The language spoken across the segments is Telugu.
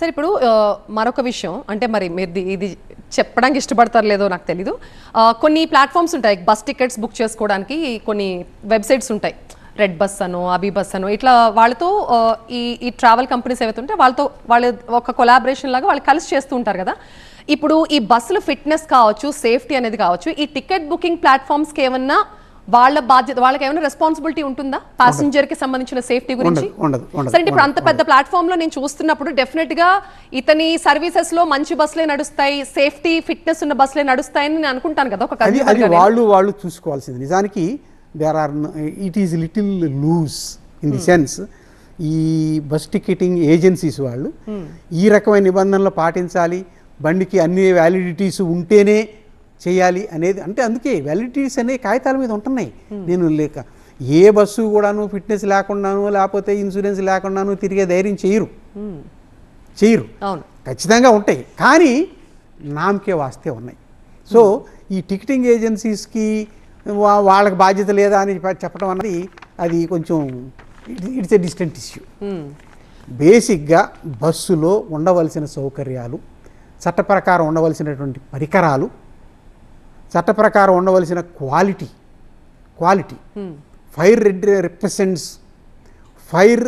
సరే ఇప్పుడు మరొక విషయం. అంటే మరి మీరు ఇది చెప్పడానికి ఇష్టపడతారు లేదో నాకు తెలీదు. కొన్ని ప్లాట్ఫామ్స్ ఉంటాయి. బస్ టికెట్స్ బుక్ చేసుకోవడానికి కొన్ని వెబ్సైట్స్ ఉంటాయి. రెడ్ బస్ అను అబీ బస్ అను ఇట్లా వాళ్ళతో ఈ ఈ ట్రావెల్ కంపెనీస్ ఏవైతే ఉంటే వాళ్ళతో వాళ్ళు ఒక కొలాబరేషన్ లాగా వాళ్ళు కలిసి చేస్తూ ఉంటారు కదా. ఇప్పుడు ఈ బస్సులు ఫిట్నెస్ కావచ్చు సేఫ్టీ అనేది కావచ్చు ఈ టికెట్ బుకింగ్ ప్లాట్ఫామ్స్కి ఏమన్నా వాళ్ళ బాధ్యత వాళ్ళకి ఏమైనా రెస్పాన్సిబిలిటీ ఉంటుందా? ప్యాసింజర్కి సంబంధించిన సేఫ్టీ గురించి? సరే ఇప్పుడు అంత పెద్ద ప్లాట్ఫామ్లో నేను చూస్తున్నప్పుడు డెఫినెట్గా ఇతని సర్వీసెస్లో మంచి బస్సులే నడుస్తాయి సేఫ్టీ ఫిట్నెస్ ఉన్న బస్సులే నడుస్తాయని నేను అనుకుంటాను కదా ఒక. వాళ్ళు వాళ్ళు చూసుకోవాల్సింది. నిజానికి there are it is little loose in the sense ఈ బస్ టికెటింగ్ ఏజెన్సీస్ వాళ్ళు ఈ రకమైన నిబంధనలు పాటించాలి. బండికి అన్ని వ్యాలిడిటీస్ ఉంటేనే చేయాలి అనేది అంటే అందుకే వ్యాలిడిటీస్ అనే కాగితాల మీద ఉంటున్నాయి. నేను లేక ఏ బస్సు కూడాను ఫిట్నెస్ లేకుండాను లేకపోతే ఇన్సూరెన్స్ లేకుండాను తిరిగే ధైర్యం చేయరు. చేయరు. ఖచ్చితంగా ఉంటాయి. కానీ నామకే వాస్తే ఉన్నాయి. సో ఈ టికెటింగ్ ఏజెన్సీస్కి వాళ్ళకి బాధ్యత లేదా అని చెప్ప- చెప్పడం అన్నది అది కొంచెం ఇట్స్ ఎ డిస్టెంట్ ఇష్యూ. బేసిక్గా బస్సులో ఉండవలసిన సౌకర్యాలు చట్ట ప్రకారం ఉండవలసినటువంటి పరికరాలు చట్ట ప్రకారం ఉండవలసిన quality quality fire represents fire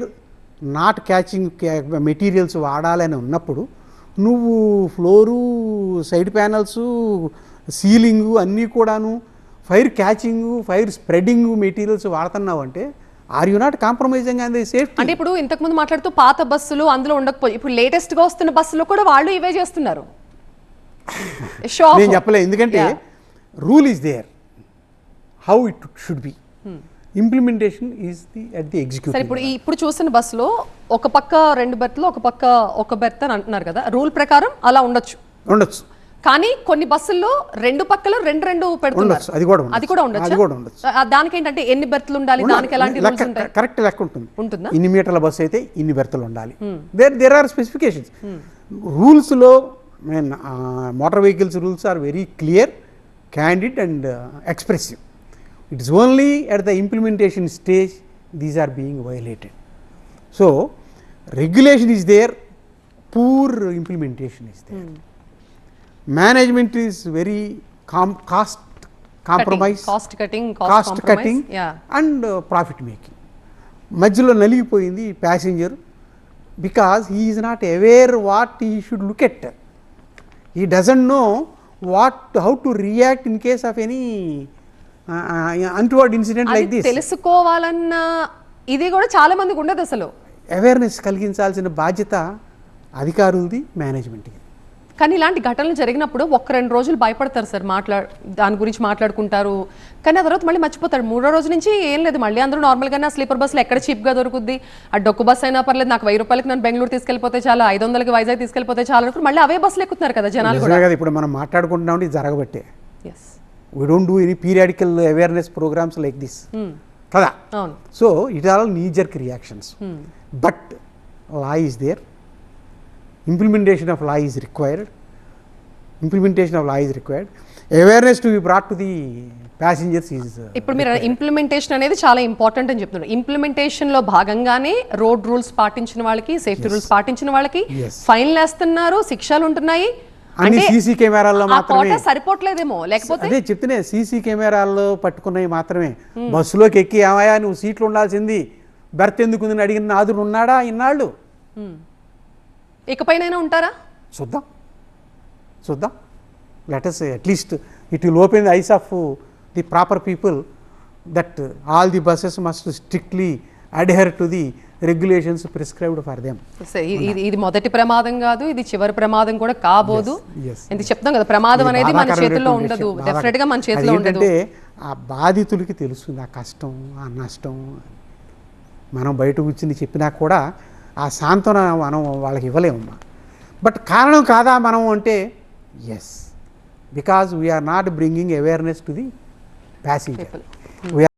not catching materials వాడాలని ఉన్నప్పుడు నువ్వు ఫ్లోరు సైడ్ ప్యానల్స్ సీలింగు అన్నీ కూడాను fire catching fire spreading materials వాడుతున్నావు అంటే are you not compromising and safety అంటే ఇప్పుడు ఇంతకు ముందు మాట్లాడుతూ పాత బస్సులు అందులో ఉండకపోయి ఇప్పుడు లేటెస్ట్గా వస్తున్న బస్సులో కూడా వాళ్ళు ఇవే చేస్తున్నారు. నేను చెప్పలే ఎందుకంటే rule is there how it should be implementation is the at the సరే ఎగ్జిక్యూటివ్ ఇప్పుడు ఇప్పుడు చూసిన బస్సులో ఒక పక్క రెండు బెర్త్లు ఒక పక్క ఒక బెర్త్ అని అంటున్నారు కదా. రూల్ ప్రకారం అలా ఉండొచ్చు. ఉండొచ్చు. కానీ కొన్ని బస్సుల్లో రెండు పక్కల రెండు రెండు పెడుతున్నారు. అది కూడా. అది కూడా ఉండొచ్చు? అది కూడా ఉండొచ్చు. దానికి ఏంటంటే ఎన్ని బెర్త్లు ఉండాలి? దానికి ఎలాంటి రూల్స్ ఉంటాయి? కరెక్ట్ లెక్క ఉంటుంది. ఉంటుందా? ఇన్ని మీటర్ల బస్సు అయితే ఇన్ని బెర్తలు ఉండాలి. There there are specifications రూల్స్లో mean motor vehicles rules are very clear candid and expressive it is only at the implementation stage these are being violated so regulation is there poor implementation is there management is very calm cost compromise cost cutting cost cutting yeah and profit making మధ్యలో నలిగిపోయింది passenger because he is not aware what he should look at he doesn't know What how to react in case of any untoward incident like this తెలుసుకోవాలన్న ఇది కూడా చాలా మందికి ఉండదు అసలు. అవేర్నెస్ కలిగించాల్సిన బాధ్యత అధికారులది మేనేజ్మెంట్కి కానీ ఇలాంటి ఘటనలు జరిగినప్పుడు ఒక్క రెండు రోజులు భయపడతారు సార్ మాట్లా దాని గురించి మాట్లాడుకుంటారు. కానీ ఆ తర్వాత మళ్ళీ మర్చిపోతారు. మూడో రోజు నుంచి ఏం లేదు. మళ్ళీ అందరూ నార్మల్గానే స్లీపర్ బస్సులు ఎక్కడ చీప్గా దొరుకుద్ది? ఆ డొక్కు బస్ అయినా పర్లేదు నాకు వెయ్యి రూపాయలకి నన్ను బెంగళూరు తీసుకెళ్ళిపోతే చాలా ఐదు వందలకి వైజాగ్ తీసుకెళ్ళిపోతే చాలా అనుకుని మళ్ళీ అవే బస్సులు ఎక్కుతున్నారు కదా జనాలు కూడా. ఇప్పుడు మనం మాట్లాడుకుంటున్నాం ఇది జరగబట్టే. Yes we don't do any periodical awareness programmes like this కదా? So it all knee jerk reactions but law is there implementation of law is required implementation of law is required awareness to be brought to the passengers is ఇప్పుడు మీరు ఇంప్లిమెంటేషన్ అనేది చాలా ఇంపార్టెంట్ అని చెప్తున్నారు. ఇంప్లిమెంటేషన్లో భాగంగానే రోడ్ రూల్స్ పాటించిన వాళ్ళకి సేఫ్టీ రూల్స్ పాటించిన వాళ్ళకి. ఫైన్లు వేస్తున్నారు శిక్షలు ఉంటున్నాయి. అన్ని సీసీ కెమెరాల్లో మాత్రమే. సరిపోవట్లేదేమో. లేకపోతే అదే చెప్తేనే సీసీ కెమెరాల్లో పట్టుకున్నవి మాత్రమే. బస్సులోకి ఎక్కి ఏమయ్యా నువ్వు సీట్లు ఉండాల్సింది బెర్త్ ఎందుకు అడిగిన నాదుడు ఉన్నాడా? ఇన్నాళ్ళు. ఇకపైనైనా ఉంటారా? చూద్దాం. చూద్దాం. Let us at least it will open the eyes of the proper people that all the buses must strictly adhere to the regulations prescribed for them ఇది- మొదటి ప్రమాదం కాదు ఇది చివరి ప్రమాదం కూడా కాబోదు. ఇది చెప్తాం కదా ప్రమాదం అనేది మన చేతిలో ఉండదు. డెఫినెట్గా మన చేతిలో ఉండదు. ఆ బాధితులకి తెలుస్తుంది ఆ కష్టం ఆ నష్టం. మనం బయట కూర్చుని చెప్పినా కూడా ఆ సాంత్వన మనం వాళ్ళకి ఇవ్వలేమమ్మా. బట్ కారణం కాదా మనం అంటే yes because we are not bringing awareness to the passenger.